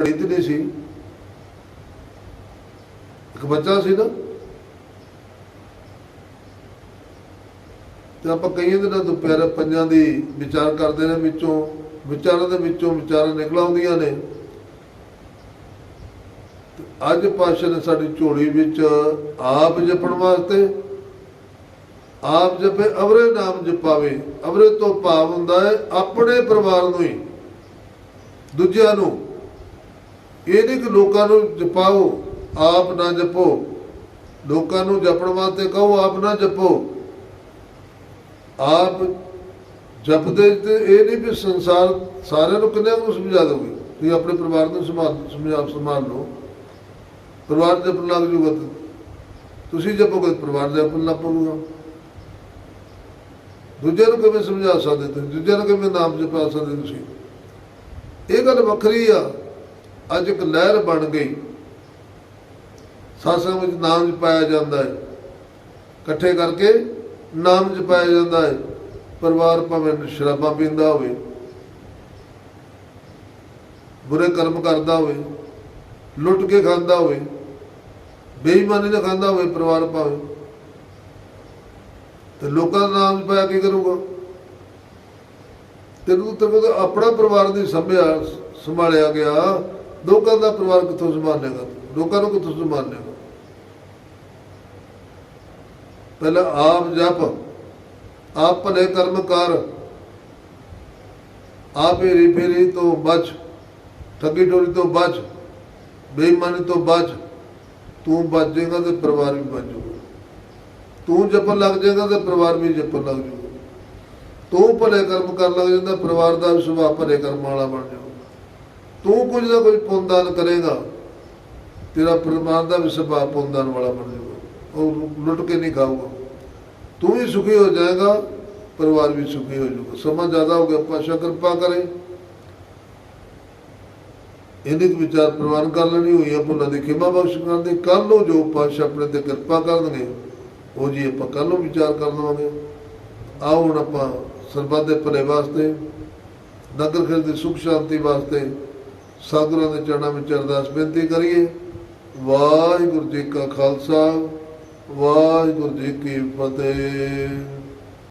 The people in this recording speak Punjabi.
ਘੜੀ ਸੀ। ਇੱਕ ਬੱਚਾ ਸੀ ਨਾ ਤੇ ਆਪਾਂ ਕਈਆਂ ਦਿਨਾਂ ਤੋਂ ਪਿਆਰੇ ਪੰਜਾਂ ਦੀ ਵਿਚਾਰ ਕਰਦੇ ਨੇ ਵਿੱਚੋਂ, ਵਿਚਾਰਾਂ ਦੇ ਵਿੱਚੋਂ ਵਿਚਾਰਾਂ ਨਿਕਲ ਆਉਂਦੀਆਂ ਨੇ। ਤੇ ਅੱਜ ਪਾਸ਼ਾ ਨੇ ਸਾਡੀ ਝੋਲੀ ਵਿੱਚ ਆਪ ਜਪਣ ਵਾਸਤੇ, ਆਪ ਜਪੇ, ਅਵਰੇ ਨਾਮ ਜਪਾਵੇ। ਅਵਰੇ ਤੋਂ ਭਾਵ ਹੁੰਦਾ ਹੈ, ਆਪਣੇ ਪਰਿਵਾਰ ਨੂੰ ਹੀ, ਦੂਜਿਆਂ ਨੂੰ। ਇਹ ਨਹੀਂ ਕਿ ਲੋਕਾਂ ਨੂੰ ਜਪਾਓ, ਆਪ ਨਾ ਜਪੋ। ਲੋਕਾਂ ਨੂੰ ਜਪਣ ਵਾਸਤੇ ਕਹੋ, ਆਪ ਨਾ ਜਪੋ। ਆਪ ਜਪਦੇ ਤੇ ਇਹ ਨਹੀਂ ਵੀ ਸੰਸਾਰ ਸਾਰਿਆਂ ਨੂੰ ਕਿੰਨੇ ਨੂੰ ਸਮਝਾ ਦੋਗੇ? ਤੁਸੀਂ ਆਪਣੇ ਪਰਿਵਾਰ ਨੂੰ ਸੰਭਾਲ, ਸਮਝਾ ਸੰਭਾਲ ਲਓ। ਪਰਿਵਾਰ ਜਪਣ ਲੱਗ ਜੂਗਾ ਤੁਸੀਂ ਜਪੋਗੇ, ਪਰਿਵਾਰ ਜਪਣ ਲੱਗ ਪਊਗਾ। ਦੂਜਿਆਂ ਨੂੰ ਕਿਵੇਂ ਸਮਝਾ ਸਕਦੇ ਤੁਸੀਂ? ਦੂਜਿਆਂ ਨੂੰ ਕਿਵੇਂ ਨਾਮ ਜਪਾ ਸਕਦੇ ਤੁਸੀਂ? ਇਹ ਗੱਲ ਵੱਖਰੀ ਆ। ਅੱਜ ਇੱਕ ਲਹਿਰ ਬਣ ਗਈ। ਸਾਸਾਂ ਵਿੱਚ ਨਾਮ ਜਪਾਇਆ ਜਾਂਦਾ ਹੈ। ਇਕੱਠੇ ਕਰਕੇ ਨਾਮ ਜਪਾਇਆ ਜਾਂਦਾ ਹੈ। ਪਰਿਵਾਰ ਭਾਵੇਂ ਸ਼ਰਾਬਾਂ ਪੀਂਦਾ ਹੋਵੇ, ਬੁਰੇ ਕਰਮ ਕਰਦਾ ਹੋਵੇ, ਲੁੱਟ ਕੇ ਖਾਂਦਾ ਹੋਵੇ, ਬੇਈਮਾਨੀ ਨਾਲ ਖਾਂਦਾ ਹੋਵੇ ਪਰਿਵਾਰ ਭਾਵੇਂ, ਤੇ ਲੋਕਾਂ ਦਾ ਨਾਮ ਜਪਾਇਆ ਕੀ ਕਰੂਗਾ? ਤੈਨੂੰ ਤੇ ਆਪਣਾ ਪਰਿਵਾਰ ਦੀ ਸੰਭਿਆ, ਸੰਭਾਲਿਆ ਗਿਆ। ਲੋਕਾਂ ਦਾ ਪਰਿਵਾਰ ਕਿੱਥੋਂ ਸੰਭਾਲੇਗਾ? ਲੋਕਾਂ ਨੂੰ ਕਿੱਥੋਂ ਸੰਭਾਲੇਗਾ? ਪਹਿਲਾਂ ਆਪ ਜਪ, ਆਪ ਭਲੇ ਕਰਮ ਕਰ। ਆਪ ਹੀਰੀ ਫੇਰੀ ਤੋਂ ਬਚ, ਠੱਗੀ ਟੋਰੀ ਤੋਂ ਬਚ, ਬੇਈਮਾਨੀ ਤੋਂ ਬਚ। ਤੂੰ ਬਚ ਜਾਏਗਾ ਤੇ ਪਰਿਵਾਰ ਵੀ ਬਚ ਜਾਊਗਾ। ਤੂੰ ਜਪਣ ਲੱਗ ਜਾਏਗਾ ਤੇ ਪਰਿਵਾਰ ਵੀ ਜਪਣ ਲੱਗ ਜਾਊਗਾ। ਤੂੰ ਭਲੇ ਕਰਮ ਕਰਨ ਲੱਗ ਜਾਂਦਾ, ਪਰਿਵਾਰ ਦਾ ਵੀ ਸੁਭਾਅ ਭਲੇ ਕਰਮ ਵਾਲਾ ਬਣ ਜਾਊਗਾ। ਤੂੰ ਕੁਝ ਨਾ ਕੁਝ ਪੁੰਨਦਾਨ ਕਰੇਗਾ, ਤੇਰਾ ਪਰਿਵਾਰ ਦਾ ਵੀ ਸੁਭਾਅ ਪੁੰਨਦਾਨ ਵਾਲਾ ਬਣ ਜਾਊਗਾ। ਉਹ ਲੁੱਟ ਕੇ ਨਹੀਂ ਖਾਊਗਾ। ਤੂੰ ਵੀ ਸੁਖੀ ਹੋ ਜਾਏਗਾ, ਪਰਿਵਾਰ ਵੀ ਸੁਖੀ ਹੋ ਜਾਊਗਾ। ਸਮਾਂ ਜ਼ਿਆਦਾ ਹੋ ਗਿਆ ਪਾਸ਼ਾ ਕਿਰਪਾ ਕਰੇ। ਇਹਦੇ ਕੁ ਵਿਚਾਰ ਪ੍ਰਵਾਨ ਕਰ ਲੈਣੀ ਹੋਈ ਆ, ਭੁੱਲਾਂ ਦੀ ਖਿਮਾ ਬਖਸ਼ ਕਰਨ ਦੀ। ਕੱਲ ਨੂੰ ਜੋ ਪਾਸ਼ਾ ਆਪਣੇ ਤੇ ਕਿਰਪਾ ਕਰਨਗੇ, ਉਹ ਜੀ ਆਪਾਂ ਕੱਲ ਨੂੰ ਵਿਚਾਰ ਕਰ ਲਵਾਂਗੇ। ਆਓ ਹੁਣ ਆਪਾਂ ਸਰਬੱਤ ਦੇ ਭਲੇ ਵਾਸਤੇ, ਨਗਰ ਖੇਡ ਦੀ ਸੁਖ ਸ਼ਾਂਤੀ ਵਾਸਤੇ ਸਾਧੂਆਂ ਦੇ ਚਰਨਾਂ ਵਿੱਚ ਅਰਦਾਸ ਬੇਨਤੀ ਕਰੀਏ। ਵਾਹਿਗੁਰੂ ਜੀ ਕਾ ਖਾਲਸਾ, ਵਾਹਿਗੁਰੂ ਜੀ ਕੀ ਫਤਿਹ।